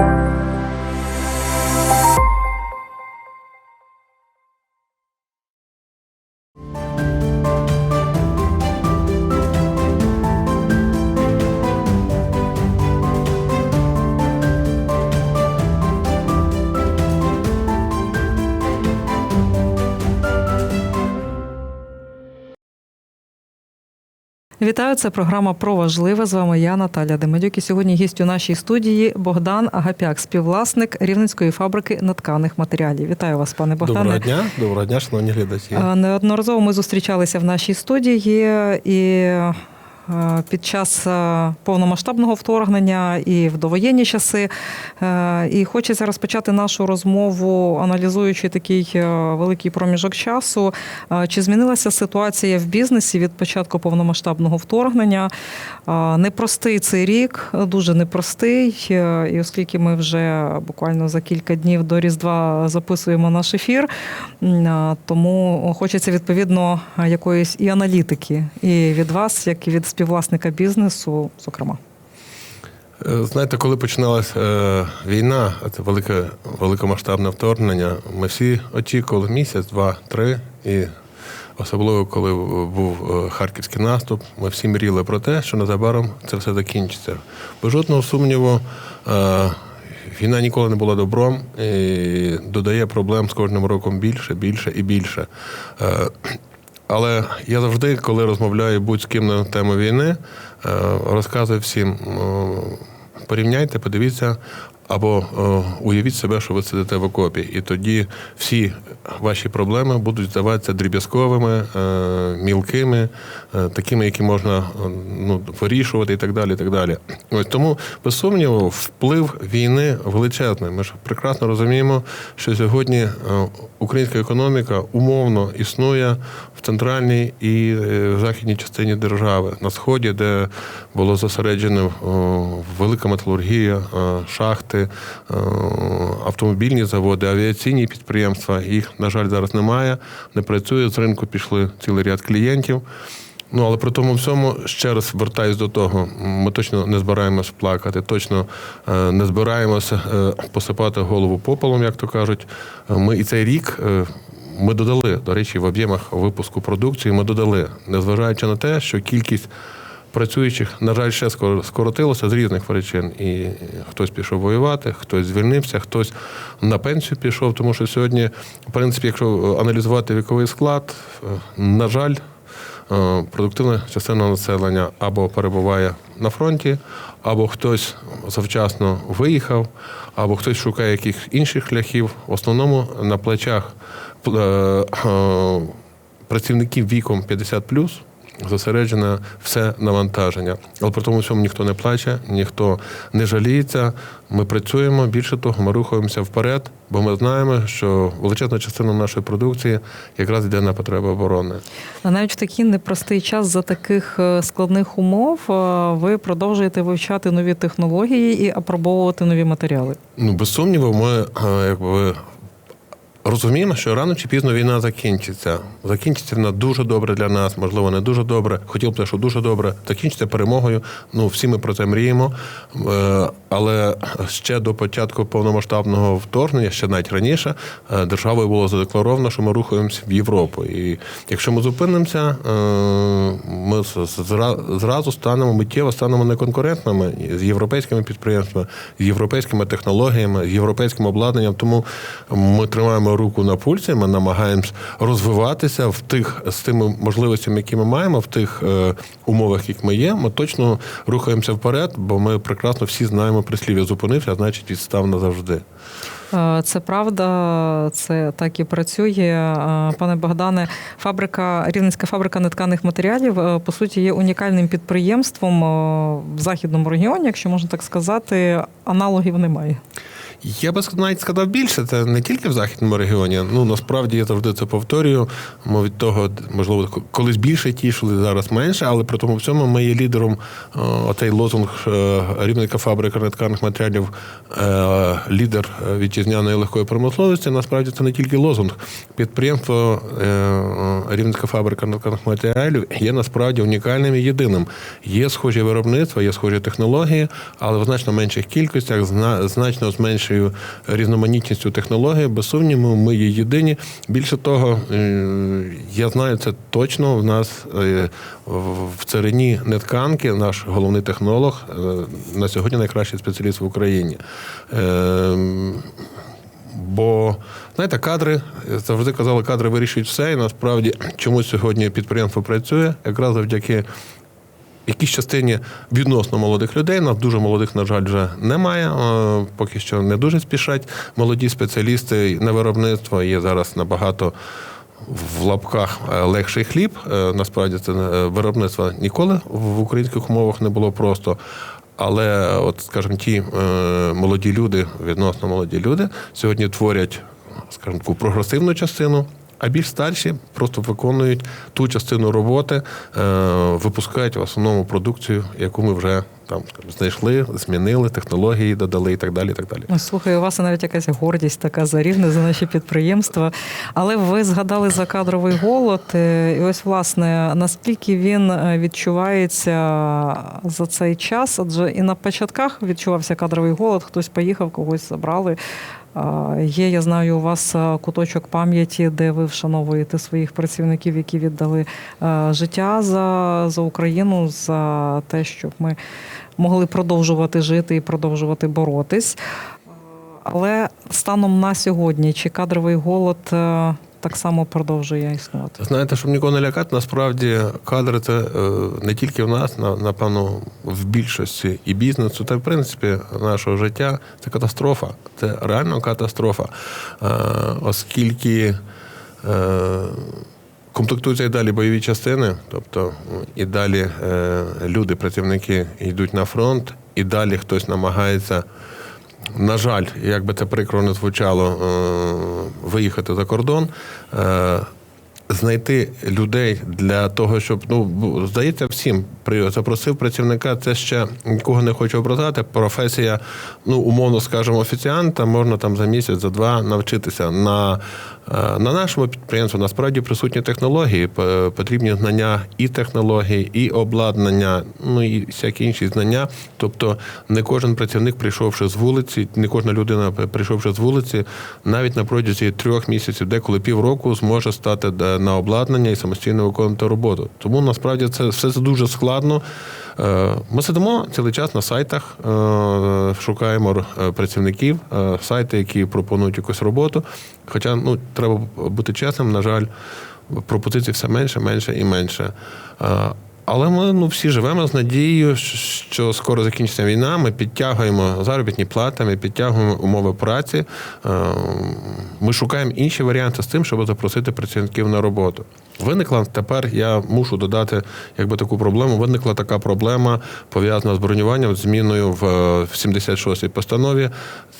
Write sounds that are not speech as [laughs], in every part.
Thank you. Вітаю, це програма про важливе. З вами я, Наталя Демедюк. І сьогодні гість у нашій студії Богдан Агапяк, співвласник рівненської фабрики натканих матеріалів. Вітаю вас, пане Богдане. Доброго дня, доброго дня, шановні глядачі. Е, Неодноразово ми зустрічалися в нашій студії і. Е, Під час е, повномасштабного вторгнення і в довоєнні часи. Е, І хочеться розпочати нашу розмову, аналізуючи такий великий проміжок часу. Чи змінилася ситуація в бізнесі від початку повномасштабного вторгнення? Непростий цей рік, дуже непростий. І оскільки ми вже буквально за кілька днів до Різдва записуємо наш ефір, тому хочеться відповідно якоїсь і аналітики, і від вас, як і від співвласника бізнесу, зокрема. Е, Знаєте, коли починалася е, війна, це велике великомасштабне вторгнення, ми всі очікували місяць, два, три. І особливо, коли був е, харківський наступ, ми всі мріяли про те, що незабаром це все закінчиться. Без жодного сумніву, е, війна ніколи не була добром і додає проблем з кожним роком більше, більше і більше. Е, Але я завжди, коли розмовляю будь з ким на тему війни, е, розказую всім: е, порівняйте, подивіться. Або е, уявіть себе, що ви сидите в окопі, і тоді всі ваші проблеми будуть здаватися дріб'язковими, е, мілкими, е, такими, які можна е, ну, вирішувати, і так далі. І так далі. Ось тому, без сумніву, вплив війни величезний. Ми ж прекрасно розуміємо, що сьогодні е, українська економіка умовно існує в центральній і е, західній частині держави на сході, де було зосереджено велика металургія, шахти, е, автомобільні заводи, авіаційні підприємства. Їх, на жаль, зараз немає, не працює. З ринку пішли цілий ряд клієнтів. Ну, але при тому всьому ще раз вертаюсь до того, ми точно не збираємось плакати, точно е, не збираємося е, посипати голову попелом, як то кажуть. Ми і цей рік. Ми додали, до речі, в об'ємах випуску продукції ми додали, незважаючи на те, що кількість працюючих, на жаль, ще скоротилося з різних причин. І хтось пішов воювати, хтось звільнився, хтось на пенсію пішов. Тому що сьогодні, в принципі, якщо аналізувати віковий склад, е, на жаль, е, продуктивна частина населення або перебуває на фронті, або хтось завчасно виїхав, або хтось шукає якихось інших шляхів. В основному на плечах е, працівників віком 50 зосереджене все навантаження. Але при тому всьому ніхто не плаче, ніхто не жаліється. Ми працюємо. Більше того, ми рухаємося вперед, бо ми знаємо, що величезна частина нашої продукції якраз йде на потреби оборони. А навіть в такий непростий час за таких е, складних умов е, ви продовжуєте вивчати нові технології і апробовувати нові матеріали. Ну, без сумніву, ми е, якби. Розуміємо, що рано чи пізно війна закінчиться. Закінчиться вона дуже добре для нас, можливо, не дуже добре. Хотів би, що дуже добре. Закінчиться перемогою. Ну, всі ми про це мріємо. Е, Але ще до початку повномасштабного вторгнення, ще навіть раніше, е, державою було задекларовано, що ми рухаємося в Європу. І якщо ми зупинимося, е, ми зра- зразу станемо миттєво станемо неконкурентними з європейськими підприємствами, з європейськими технологіями, з європейським обладнанням. Тому ми тримаємо руку на пульсі, ми намагаємось розвиватися в тих з тими можливостями, які ми маємо, в тих е, умовах, як ми є. Ми точно рухаємося вперед, бо ми прекрасно всі знаємо прислів'я зупинився, значить відстав назавжди. Е, Це правда, це так і працює. Е, Пане Богдане, фабрика Рівненська фабрика нетканих матеріалів е, по суті є унікальним підприємством в західному регіоні, якщо можна так сказати. Аналогів немає. Я би навіть сказав більше, це не тільки в західному регіоні. Ну насправді я завжди це повторюю. Ми від того, можливо, колись більше тішили, зараз менше, але при тому всьому ми є лідером е, отей лозунг е, рівника фабрика нетканих матеріалів, е, лідер вітчизняної легкої промисловості. Насправді це не тільки лозунг. Підприємство рівненська фабрика нетканих матеріалів є насправді унікальним і єдиним. Є схожі виробництва, є схожі технології, але в значно менших кількостях, зна- значно з меншою різноманітністю технологій. Без сумніву, ми є єдині. Більше того, е, я знаю це точно. В нас е, в- царині нетканки, наш головний технолог, е, на сьогодні найкращий спеціаліст в Україні. Бо знаєте, кадри завжди казали, кадри вирішують все. І насправді чому сьогодні підприємство працює якраз завдяки якійсь частині відносно молодих людей. Нас дуже молодих, на жаль, вже немає. Поки що не дуже спішать. Молоді спеціалісти на виробництво є зараз набагато. В лапках е, легший хліб. Е, Насправді це е, виробництво ніколи в українських умовах не було просто. Але, от, скажімо, ті молоді люди, відносно молоді люди, сьогодні творять, скажімо, таку прогресивну частину, а більш старші просто виконують ту частину роботи, е, випускають в основному продукцію, яку ми вже там знайшли, змінили, технології додали і так далі. І так далі. Ой, Слухай, у вас навіть якась гордість така за рівне, за наші підприємства. Але ви згадали за кадровий голод. е, І ось, власне, наскільки він е, відчувається за цей час? Адже і на початках відчувався кадровий голод, хтось поїхав, когось забрали. Є, я знаю, у вас куточок пам'яті, де ви вшановуєте своїх працівників, які віддали е, життя за, за Україну, за те, щоб ми могли продовжувати жити і продовжувати боротись. Але станом на сьогодні, чи кадровий голод е, так само продовжує існувати? Знаєте, щоб нікого не лякати, насправді кадри це е, не тільки в нас, на- напевно, в більшості і бізнесу, та в принципі нашого життя це катастрофа. Це реально катастрофа. Е, Оскільки е, комплектуються і далі бойові частини, тобто і далі люди, працівники йдуть на фронт, і далі хтось намагається. На жаль, як би це прикро не звучало, е, виїхати за кордон, е, знайти людей для того, щоб ну здається всім запросив працівника. Це ще нікого не хочу образати. Професія, ну умовно скажемо, офіціанта можна там за місяць, за два навчитися. На, е, на нашому підприємстві насправді присутні технології, потрібні знання і технології, і обладнання, ну і всякі інші знання. Тобто не кожен працівник, прийшовши з вулиці, не кожна людина, прийшовши з вулиці, навіть на протязі трьох місяців, деколи півроку, зможе стати е, на обладнання і самостійно виконувати роботу. Тому насправді це все це дуже складно. Е, Ми сидимо цілий час на сайтах, е, шукаємо е, працівників, сайти, які пропонують якусь роботу. Хоча ну треба бути чесним, на жаль, пропозицій все менше, менше і менше. Але ми ну всі живемо з надією, що скоро закінчиться війна. Ми підтягуємо заробітні плати, ми підтягуємо умови праці. Е, Ми шукаємо інші варіанти з тим, щоб запросити працівників на роботу. Виникла тепер, я мушу додати якби таку проблему. Виникла така проблема пов'язана з бронюванням, зміною в, е, в 76-й постанові.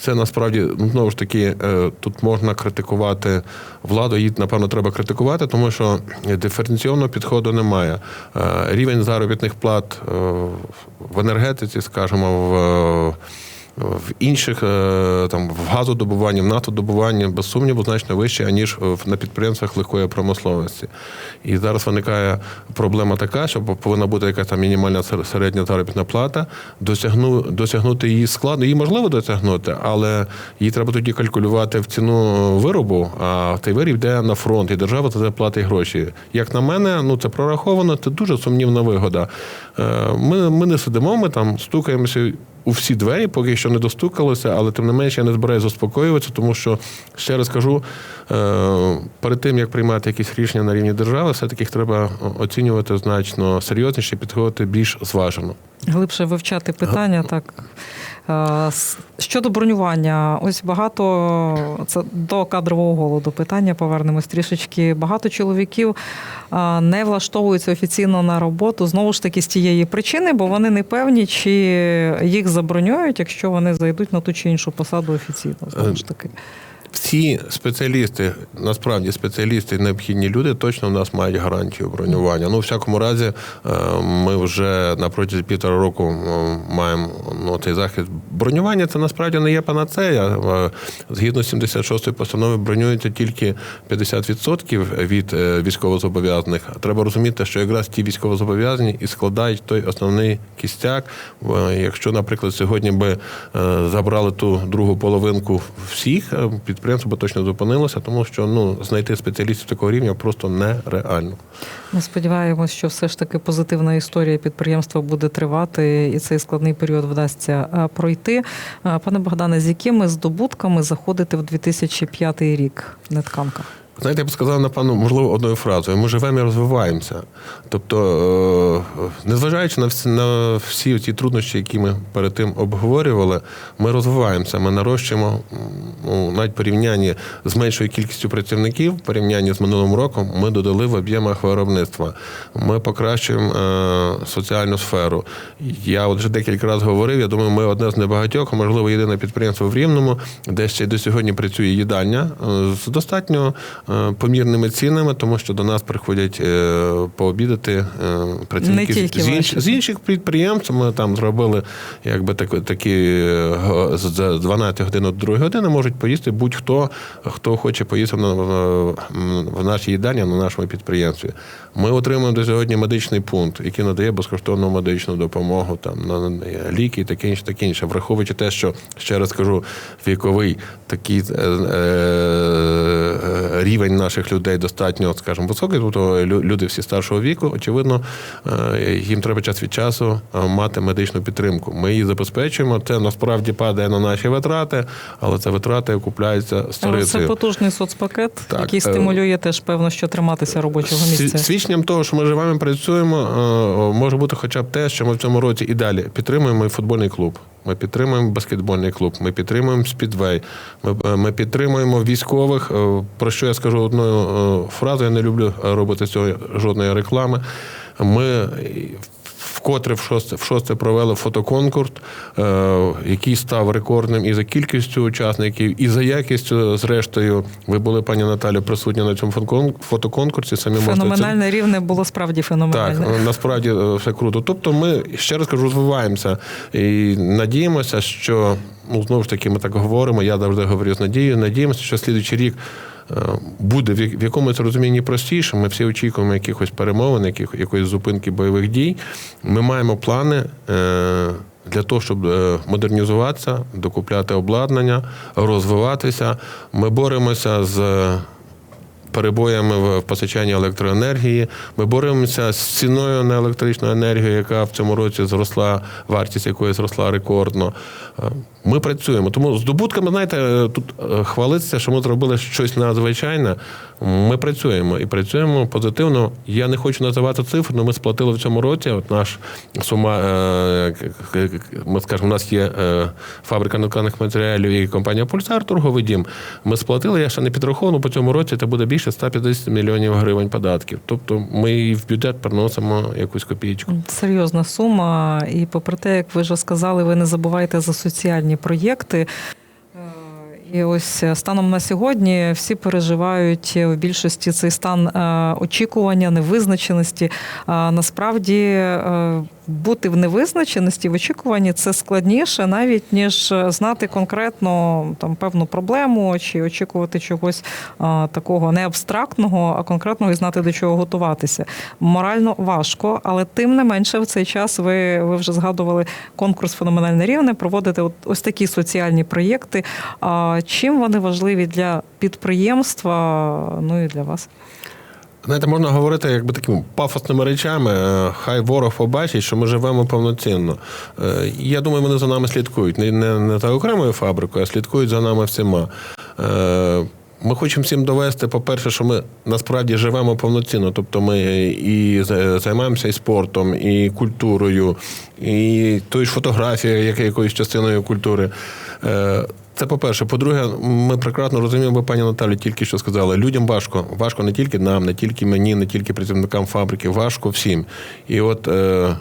Це насправді знову ж таки е, тут можна критикувати владу. Її напевно треба критикувати, тому що диференційного підходу немає. Е, Рівень заробітних плат е, в енергетиці, скажімо, в. В інших е, там в газодобуванні, в нафтодобуванні, без сумніву, значно вище, аніж на підприємствах легкої промисловості. І зараз виникає проблема така, що повинна бути якась там мінімальна середня заробітна плата. Досягну, досягнути її складно. Її можливо досягнути, але її треба тоді калькулювати в ціну виробу, а той виріб йде на фронт, і держава за це платить гроші. Як на мене, ну це прораховано, це дуже сумнівна вигода. Е, Ми, ми не сидимо, ми там стукаємося у всі двері, поки що не достукалося, але тим не менше я не збираюся заспокоюватися, тому що ще раз кажу, е, перед тим як приймати якісь рішення на рівні держави, все-таки їх треба оцінювати значно серйозніше, підходити більш зважено. Глибше вивчати питання, так. Е, Щодо бронювання, ось багато це до кадрового голоду питання повернемось трішечки. Багато чоловіків е, не влаштовуються офіційно на роботу знову ж таки з тієї причини, бо вони не певні, чи їх забронюють, якщо вони зайдуть на ту чи іншу посаду офіційно. Знову ж таки. Всі спеціалісти, насправді спеціалісти, необхідні люди точно в нас мають гарантію бронювання. Ну, в всякому разі, е, ми вже на протязі півтора року маємо ну, цей захист. Бронювання це насправді не є панацея. Е, Згідно з 76-ї постанови бронюється тільки 50% від е, військовозобов'язаних. Треба розуміти, що якраз ті військовозобов'язані і складають той основний кістяк. Якщо, наприклад, сьогодні би забрали ту другу половинку всіх, е, підприємство би точно зупинилося, тому що ну знайти спеціалістів такого рівня просто нереально. Ми сподіваємось, що все ж таки позитивна історія підприємства буде тривати, і цей складний період вдасться пройти. Пане Богдане, з якими здобутками заходити в 2005 рік нетканка? Знаєте, я б сказав, напевно, можливо, одною фразою. Ми живемо і розвиваємося. Тобто, е, незважаючи на всі, на всі ті труднощі, які ми перед тим обговорювали, ми розвиваємося, ми нарощуємо ну, навіть порівнянні з меншою кількістю працівників, порівнянні з минулим роком, ми додали в об'ємах виробництва. Ми покращуємо е, соціальну сферу. Я от вже декілька разів говорив. Я думаю, ми одне з небагатьох, можливо, єдине підприємство в Рівному, де ще й до сьогодні працює їдальня е, з достатньо е, помірними цінами, тому що до нас приходять е, пообідати е, працівники з, інш- з інших підприємств. Ми там зробили якби так, такі е, з з 12 годин до 2 години можуть поїсти будь-хто, хто хоче поїсти на- в, нашій їдальні, на нашому підприємстві. Ми отримуємо до сьогодні медичний пункт, який надає безкоштовну медичну допомогу, там на на ліки і таке інше, таке інше. Враховуючи те, що ще раз кажу, віковий такий е, е, рівень наших людей достатньо, скажімо, високий, тобто лю- люди всі старшого віку, очевидно, е, їм треба час від часу е, мати медичну підтримку. Ми її забезпечуємо. Це насправді падає на наші витрати, але це витрати окупляються Але це потужний соцпакет, Так, який е, стимулює теж певно, що триматися робочого місця. Свідченням того, що ми живемо працюємо, може бути хоча б те, що ми в цьому році і далі підтримуємо і футбольний клуб. Ми підтримуємо баскетбольний клуб, ми підтримуємо спідвей, ми, е, ми підтримуємо військових. Е, Про що я скажу одною е, фразою, я не люблю робити цього жодної реклами. Ми вкотре в шосте, в шосте провели фотоконкурс, е, який став рекордним і за кількістю учасників, і за якістю. Зрештою, ви були, пані Наталі, присутні на цьому фотокон- фотоконкурсі. Самі можете це- Феноменальне рівне було справді так, феноменальне. насправді е, все круто. Тобто, ми ще раз кажу, розвиваємося і надіємося, що ну знову ж таки ми так говоримо. Я завжди говорю з надією. Надіємося, що слідуючий рік. Буде в якомусь розумінні простіше. Ми всі очікуємо якихось перемовин, якоїсь зупинки бойових дій. Ми маємо плани е, для того, щоб е, модернізуватися, докупляти обладнання, розвиватися. Ми боремося з перебоями в постачанні електроенергії. Ми боремося з ціною на електричну енергію, яка в цьому році зросла, вартість якої зросла рекордно. Е, Ми працюємо. Тому здобутками, знаєте, е, тут е, хвалитися, що ми зробили щось надзвичайне. Ми працюємо і працюємо позитивно. Я не хочу називати цифр, але ми сплатили в цьому році. От наш сума, ми скажемо, у нас є фабрика нетканих матеріалів і компанія Пульсар, торговий дім. Ми сплатили, я ще не підраховано, по цьому році це буде більше 150 мільйонів гривень податків. Тобто ми в бюджет приносимо якусь копійку. Серйозна сума. І попри те, як ви вже сказали, ви не забувайте за соціальні проєкти. Е, І ось е, станом на сьогодні всі переживають в більшості цей стан е, очікування, невизначеності. Насправді бути в невизначеності, в очікуванні це складніше, навіть ніж знати конкретно там певну проблему чи очікувати чогось а, такого не абстрактного, а конкретного і знати до чого готуватися. Морально важко, але тим не менше в цей час ви, ви вже згадували конкурс феноменальне рівне, проводите от, ось такі соціальні проєкти. А чим вони важливі для підприємства, ну і для вас? Знаєте, можна говорити якби такими пафосними речами. Е, Хай ворог побачить, що ми живемо повноцінно. Е, Я думаю, вони за нами слідкують. Не, не, не за окремою фабрикою, а слідкують за нами всіма. Е, Ми хочемо всім довести, по-перше, що ми насправді живемо повноцінно. Тобто ми і займаємося і спортом, і культурою, і тою ж фотографією, як якоюсь частиною культури. Це по-перше. По-друге, ми прекрасно розуміємо, бо пані Наталі тільки що сказала, людям важко. Важко не тільки нам, не тільки мені, не тільки працівникам фабрики, важко всім. І от. Е,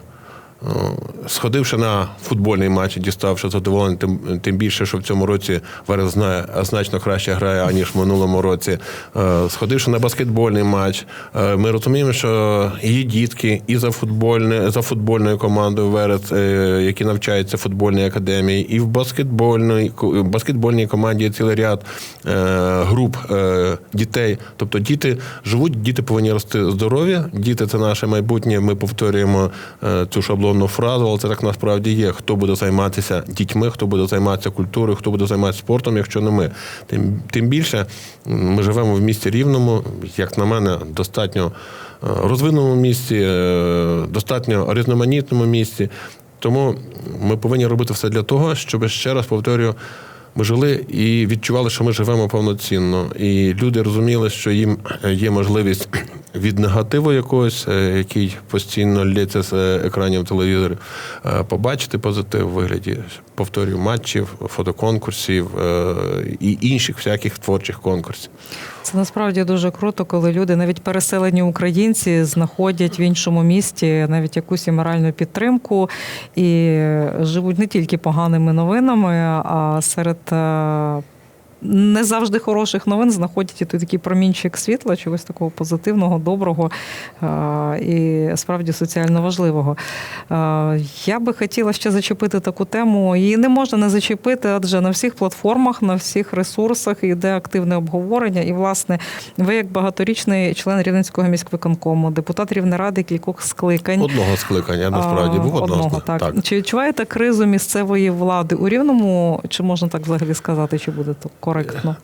Сходивши на футбольний матч, діставши задоволення, тим, тим більше, що в цьому році Верес знає, значно краще грає, аніж в минулому році. Е, Сходивши на баскетбольний матч, е, ми розуміємо, що є дітки і за футбольне, за футбольною командою Верес, е, які навчаються в футбольній академії, і в баскетбольній, баскетбольній команді є цілий ряд груп дітей. Тобто діти живуть, діти повинні рости здорові. Діти це наше майбутнє. Ми повторюємо цю шаблонну фразу, але це так насправді є. Хто буде займатися дітьми, хто буде займатися культурою, хто буде займатися спортом, якщо не ми. Тим, тим більше ми живемо в місті рівному, як на мене, достатньо е, розвиненому місті, е, достатньо різноманітному місті. Тому ми повинні робити все для того, щоб ще раз повторюю. Ми жили і відчували, що ми живемо повноцінно. І люди розуміли, що їм є можливість [clears throat] від негативу якогось, е, який постійно лється з е, екранів телевізорів, е, побачити позитив в вигляді, повторюю, матчів, фотоконкурсів е, і інших всяких творчих конкурсів. Це насправді дуже круто, коли люди, навіть переселені українці, знаходять в іншому місті навіть якусь і моральну підтримку і живуть не тільки поганими новинами, а серед е, не завжди хороших новин знаходять і той такий промінчик світла, чогось такого позитивного, доброго і справді соціально важливого. Я би хотіла ще зачепити таку тему. Її не можна не зачепити, адже на всіх платформах, на всіх ресурсах йде активне обговорення. І, власне, ви, як багаторічний член Рівненського міськвиконкому, депутат Рівнеради кількох скликань. Одного скликання насправді був одного, одного так. так. Чи відчуваєте кризу місцевої влади у Рівному? Чи можна так взагалі сказати, чи буде то коректно?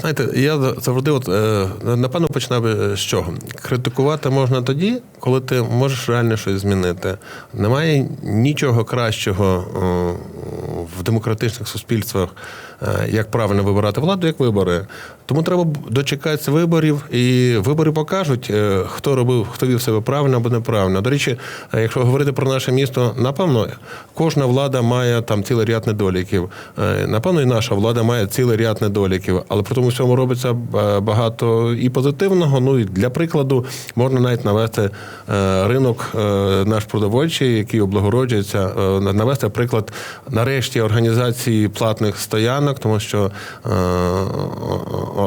Знаєте, я завжди, от, е, напевно, починав з чого. Критикувати можна тоді, коли ти можеш реально щось змінити. Немає нічого кращого в демократичних суспільствах, як правильно вибирати владу, як вибори. Тому треба дочекатися виборів, і вибори покажуть, е, хто робив, хто вів себе правильно або неправильно. До речі, е, якщо говорити про наше місто, напевно, кожна влада має там цілий ряд недоліків. Е, Напевно, і наша влада має цілий ряд недоліків, але при тому всьому робиться е, багато і позитивного. Ну і для прикладу можна навіть навести е, ринок е, наш продовольчий, який облагороджується, е, навести приклад нарешті організації платних стоянок, тому що е,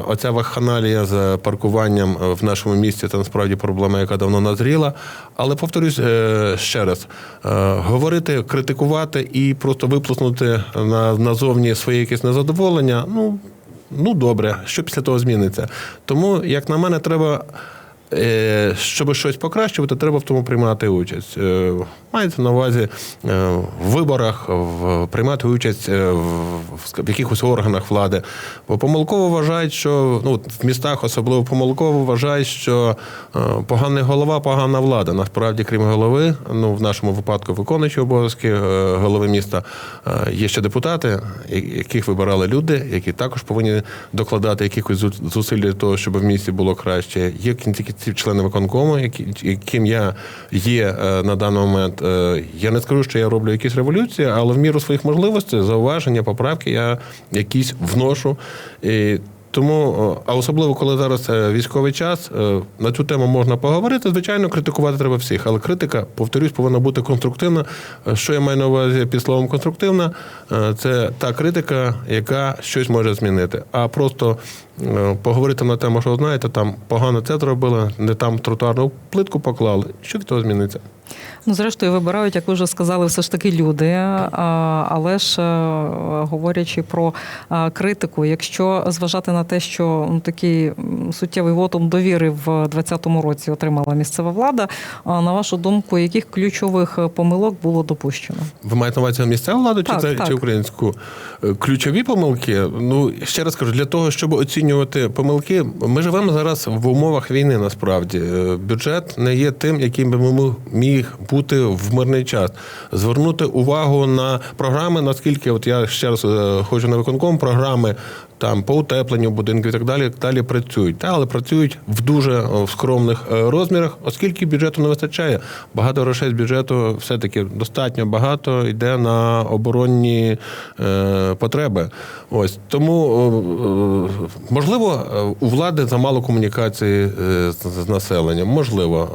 оця вахханалія з паркуванням в нашому місті це насправді проблема, яка давно назріла. Але повторюсь е, ще раз: е, говорити, критикувати і просто виплеснути на, назовні своє якесь незадоволення. Ну, ну добре, що після того зміниться. Тому, як на мене, треба. Е, Щоб щось покращувати, треба в тому приймати участь. Е, Мається на увазі е, в виборах, в, приймати участь в, якихось органах влади. Бо помилково вважають, що ну, в містах особливо помилково вважають, що поганий голова, погана влада. Насправді, крім голови, ну в нашому випадку виконуючі обов'язки голови міста, є ще депутати, яких вибирали люди, які також повинні докладати якихось зу- зусиль для того, щоб в місті було краще. Є кінці кінців члени виконкому, яким я є е, на даний момент. Е, Я не скажу, що я роблю якісь революції, але в міру своїх можливостей, зауваження, поправки я якісь вношу. І тому, а особливо коли зараз е, військовий час, е, на цю тему можна поговорити. Звичайно, критикувати треба всіх, але критика, повторюсь, повинна бути конструктивна. Е, Що я маю на увазі під словом конструктивна? Е, Це та критика, яка щось може змінити. А просто е, поговорити на тему, що знаєте, там погано це зробили, не там тротуарну плитку поклали. Що від того зміниться? Ну, зрештою, вибирають, як ви вже сказали, все ж таки люди. Але ж е, говорячи про критику, якщо зважати на те, що ну, такий суттєвий вотум довіри в 2020 році отримала місцева влада, на вашу думку, яких ключових е, помилок було допущено? Ви маєте на увазі місцеву владу чи, Так, це, так. чи українську? Е, Ключові помилки. Ну, ще раз кажу, для того, щоб оцінювати. Порівнювати помилки. Ми живемо зараз в умовах війни. Насправді Е, бюджет не є тим, яким би ми міг бути в мирний час. Звернути увагу на програми, наскільки от я ще раз е, хочу на виконком, програми там по утепленню будинків і так далі, далі працюють. Та, але працюють в дуже е, в скромних розмірах, оскільки бюджету не вистачає. Багато грошей з бюджету все-таки достатньо багато йде на оборонні е, потреби. Ось тому е, можливо е, у влади замало комунікації е, з, населенням. Можливо.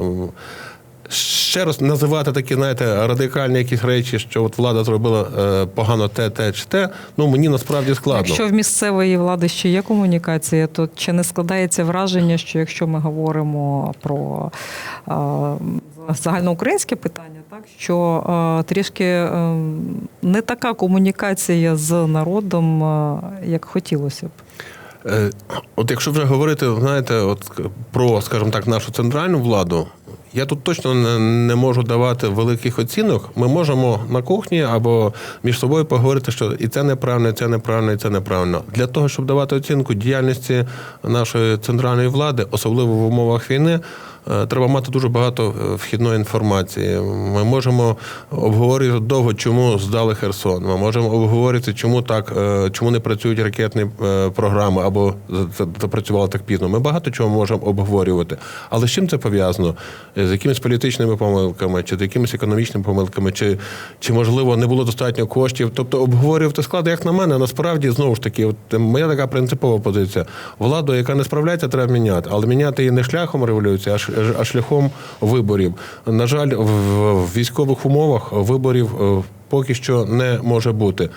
Ще раз називати такі, знаєте, радикальні якісь речі, що от влада зробила е, погано те, те чи те. Ну мені насправді складно. Якщо в місцевої влади ще є комунікація, то чи не складається враження, що якщо ми говоримо про загальноукраїнське питання, так що трішки е, не така комунікація з народом, як хотілося б. Е, От якщо вже говорити, знаєте, от про, скажімо так, нашу центральну владу, я тут точно не, не можу давати великих оцінок. Ми можемо на кухні або між собою поговорити, що і це неправильно, і це неправильно, і це неправильно. Для того, щоб давати оцінку діяльності нашої центральної влади, особливо в умовах війни. Е, Треба мати дуже багато е, вхідної інформації. Ми можемо обговорити довго, чому здали Херсон. Ми можемо обговорити, чому так, е, чому не працюють ракетні програми або за- за- запрацювали так пізно. Ми багато чого можемо обговорювати. Але з чим це пов'язано? З якимись політичними помилками, чи з якимись економічними помилками, чи, чи можливо не було достатньо коштів. Тобто обговорювати склади, як на мене, насправді знову ж таки, от моя така принципова позиція. Владу, яка не справляється, треба міняти, але міняти її не шляхом революції, а а шляхом виборів. На жаль, в військових умовах виборів. е, Поки що не може бути. Е,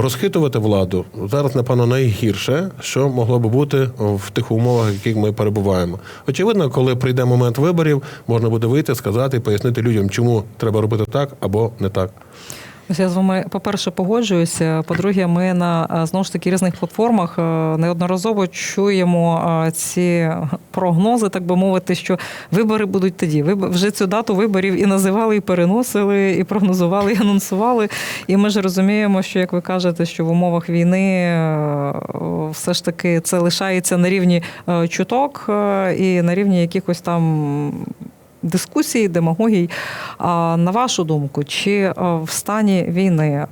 Розхитувати владу зараз, напевно, найгірше, що могло би бути в тих умовах, в яких ми перебуваємо. Очевидно, коли прийде момент виборів, можна буде вийти, сказати пояснити людям, чому треба робити так або не так. Ось я з вами, по-перше, погоджуюся. По-друге, ми на е, знову ж таки різних платформах е, неодноразово чуємо е, ці прогнози, так би мовити, що вибори будуть тоді. Ви вже цю дату виборів і називали, і переносили, і прогнозували, і анонсували. І ми ж розуміємо, що як ви кажете, що в умовах війни все ж таки це лишається на рівні чуток і на рівні якихось там дискусій, демагогій. А на вашу думку, чи е, в стані війни е,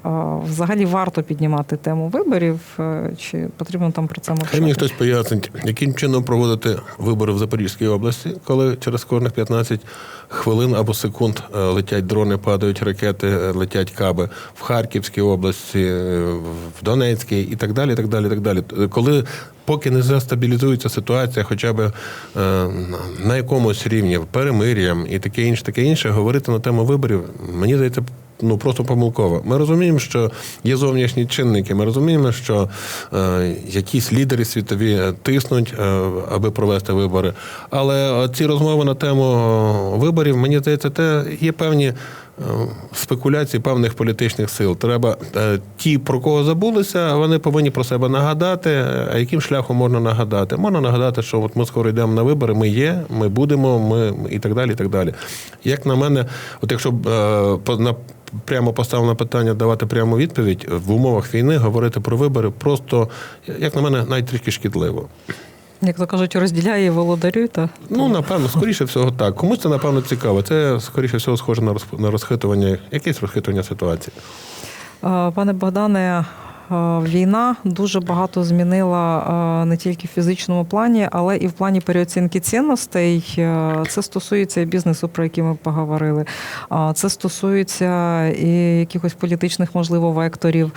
взагалі варто піднімати тему виборів, е, чи потрібно там про це Хай мені хтось пояснить, яким чином проводити вибори в Запорізькій області, коли через кожних 15 хвилин або секунд летять дрони, падають ракети, летять каби в Харківській області, в Донецькій і так далі. так далі, так далі. Коли поки не застабілізується ситуація, хоча б на якомусь рівні перемир'ям і таке інше, таке інше, говорити на тему виборів, мені здається, ну просто помилково. Ми розуміємо, що є зовнішні чинники. Ми розуміємо, що е, якісь лідери світові е, тиснуть, е, аби провести вибори. Але е, ці розмови на тему е, виборів, мені здається, те є певні. Е, Спекуляції певних політичних сил. Треба е, ті, про кого забулися, вони повинні про себе нагадати. А яким шляхом можна нагадати? Можна нагадати, що от ми скоро йдемо на вибори, ми є, ми будемо, ми і так далі. І так далі. Як на мене, от якщо е, на прямо поставлене питання давати пряму відповідь в умовах війни говорити про вибори просто, як на мене, навіть трішки шкідливо. Як то кажуть, розділяє і володарюй, та Ну, напевно, скоріше всього так. Комусь це, напевно, цікаво. Це, скоріше всього, схоже на розхитування, якесь розхитування ситуації. Пане Богдане, війна дуже багато змінила е, не тільки в фізичному плані, але і в плані переоцінки цінностей. Е, Це стосується і бізнесу, про який ми поговорили. Це стосується і якихось політичних, можливо, векторів, е,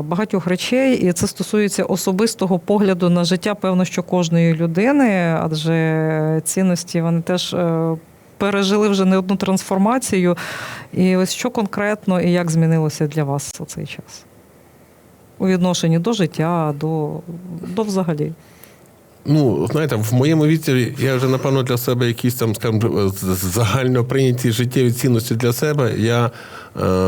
багатьох речей. І це стосується особистого погляду на життя, певно, що кожної людини, адже цінності вони теж. е, Пережили вже не одну трансформацію, і ось що конкретно і як змінилося для вас у цей час? У відношенні до життя, до, до взагалі. Ну, знаєте, в моєму віці я вже, напевно, для себе якісь там, скажімо, загально прийняті життєві цінності для себе я е,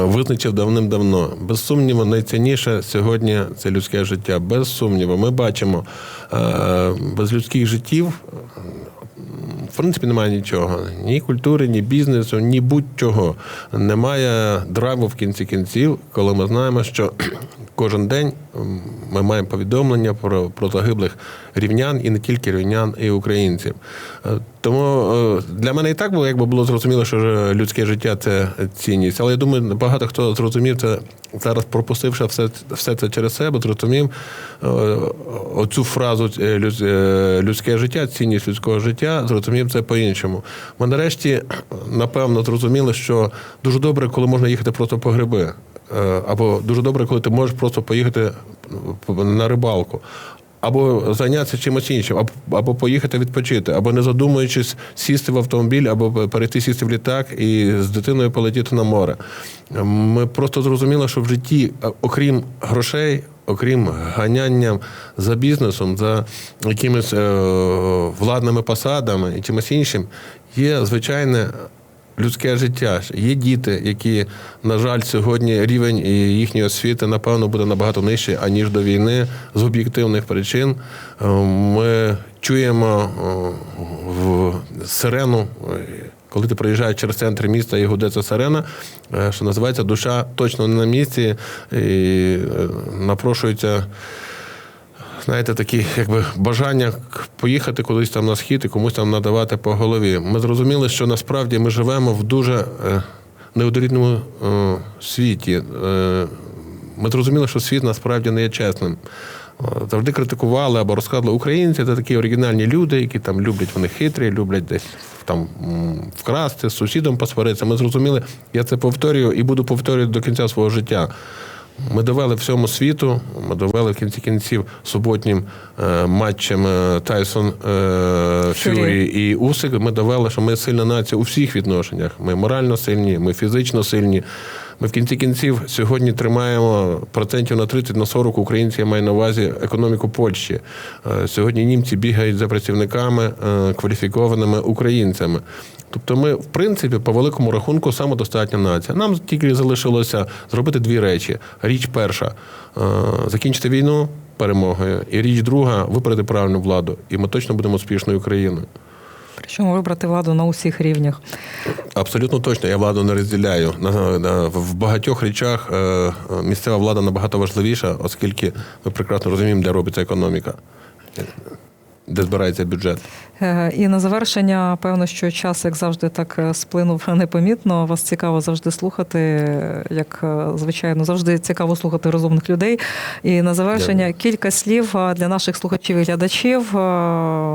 визначив давним-давно. Без сумніву, найцінніше сьогодні це людське життя. Без сумніву, ми бачимо е, без людських життів. В принципі, немає нічого. Ні культури, ні бізнесу, ні будь-чого. Немає драйву в кінці кінців, коли ми знаємо, що кожен день ми маємо повідомлення про, про загиблих рівнян і не тільки рівнян, і українців. Е, Тому е, для мене і так було, якби було зрозуміло, що людське життя це цінність. Але я думаю, багато хто зрозумів це зараз, пропустивши все, все це через себе, зрозумів е, оцю фразу е, люд- е, людське життя, цінність людського життя, зрозумів це по-іншому. Ми нарешті, напевно, зрозуміли, що дуже добре, коли можна їхати просто по гриби. Е, Або дуже добре, коли ти можеш просто поїхати на рибалку. Або зайнятися чимось іншим, або, поїхати відпочити, або не задумуючись сісти в автомобіль, або перейти сісти в літак і з дитиною полетіти на море. Ми просто зрозуміли, що в житті, е, окрім грошей, окрім ганяння за бізнесом, за якимись е, владними посадами і чимось іншим, є звичайне людське життя. Є діти, які, на жаль, сьогодні рівень їхньої освіти, напевно, буде набагато нижчий, аніж до війни з об'єктивних причин. Е, Ми чуємо е, в сирену. е, Коли ти проїжджаєш через центр міста і гуде ця сирена, що називається душа точно не на місці, і напрошується знаєте, такі якби бажання поїхати кудись там на схід і комусь там надавати по голові. Ми зрозуміли, що насправді ми живемо в дуже е, неоднорідному е, світі. Е, ми зрозуміли, що світ насправді не є чесним. Завжди критикували або розказували, українці це такі оригінальні люди, які там люблять, вони хитрі, люблять десь там вкрасти, з сусідом посваритися. Ми зрозуміли, я це повторюю і буду повторювати до кінця свого життя. Ми довели всьому світу, ми довели в кінці кінців суботнім е, матчем е, Тайсон е, Фюрі. І Усик. Ми довели, що ми сильна нація у всіх відношеннях. Ми морально сильні, ми фізично сильні. Ми в кінці кінців сьогодні тримаємо процентів на 30 на 40 українців, я маю на увазі економіку Польщі. Сьогодні німці бігають за працівниками кваліфікованими українцями. Тобто ми, в принципі, по великому рахунку самодостатня нація. Нам тільки залишилося зробити дві речі. Річ перша е, закінчити війну перемогою, і річ друга вибрати правильну владу. І ми точно будемо успішною країною. Причому вибрати владу на усіх рівнях. Абсолютно точно, я владу не розділяю. В багатьох речах е, місцева влада набагато важливіша, оскільки ми прекрасно розуміємо, де робиться економіка, де збирається бюджет. Е, І на завершення, певно, що час, як завжди, так е, сплинув [laughs] непомітно. Вас цікаво завжди слухати, як е, звичайно, завжди цікаво слухати розумних людей. І на завершення Дякую. кілька слів для наших слухачів і глядачів.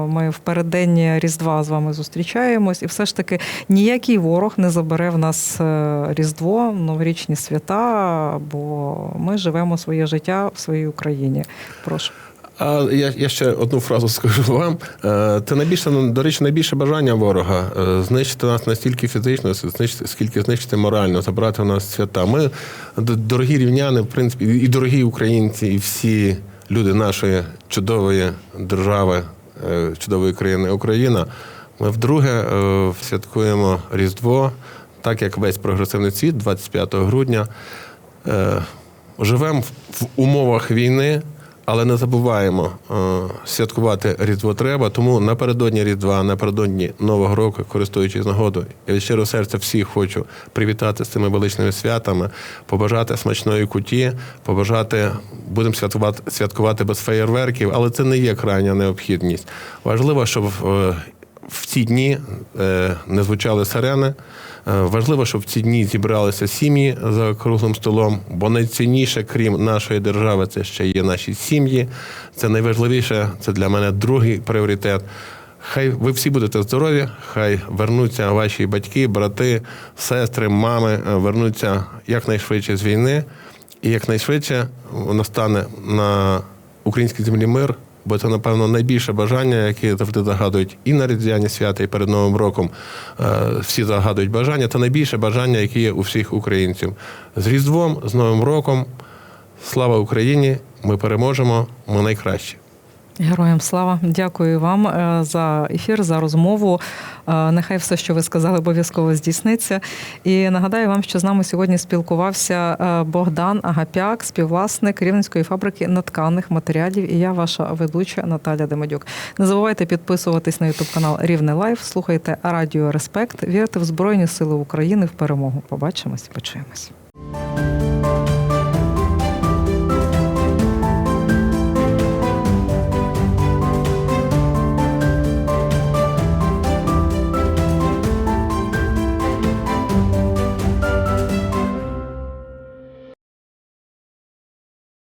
Ми в переддень Різдва з вами зустрічаємось, і все ж таки ніякий ворог не забере в нас Різдво, новорічні свята, бо ми живемо своє життя в своїй Україні. Прошу. А я, я ще одну фразу скажу вам. Е, Це найбільше, до речі, найбільше бажання ворога е, знищити нас настільки фізично, знищити, скільки знищити морально, забрати у нас свята. Ми, дорогі рівняни, в принципі, і дорогі українці, і всі люди нашої чудової держави, е, чудової країни Україна. Ми вдруге святкуємо Різдво, так як весь прогресивний світ, 25 грудня. Живемо в умовах війни, але не забуваємо е, святкувати Різдво треба. Тому напередодні Різдва, напередодні Нового року, користуючись нагодою, я щирого серця всіх хочу привітати з цими величними святами, побажати смачної куті, побажати, будемо святкувати, святкувати без феєрверків, але це не є крайня необхідність. Важливо, щоб е, в ці дні е, не звучали сирени. Е, Важливо, щоб в ці дні зібралися сім'ї за круглим столом, бо найцінніше, крім нашої держави, це ще є наші сім'ї. Це найважливіше, це для мене другий пріоритет. Хай ви всі будете здорові, хай вернуться ваші батьки, брати, сестри, мами, е, вернуться якнайшвидше з війни, і якнайшвидше настане на українській землі мир. Бо це, напевно, найбільше бажання, яке завжди загадують і на Різдвяні свята, і перед Новим роком. Е, Всі загадують бажання. Це найбільше бажання, яке є у всіх українців. З Різдвом, з Новим роком. Слава Україні! Ми переможемо. Ми найкращі. Героям слава, дякую вам е, за ефір, за розмову. Е, Нехай все, що ви сказали, обов'язково здійсниться. І нагадаю вам, що з нами сьогодні спілкувався е, Богдан Агапяк, співвласник Рівненської фабрики натканих матеріалів. І я ваша ведуча Наталя Демедюк. Не забувайте підписуватись на ютуб канал Рівне Лайф. Слухайте Радіо Респект. Вірте в Збройні Сили України в перемогу. Побачимось, почуємось.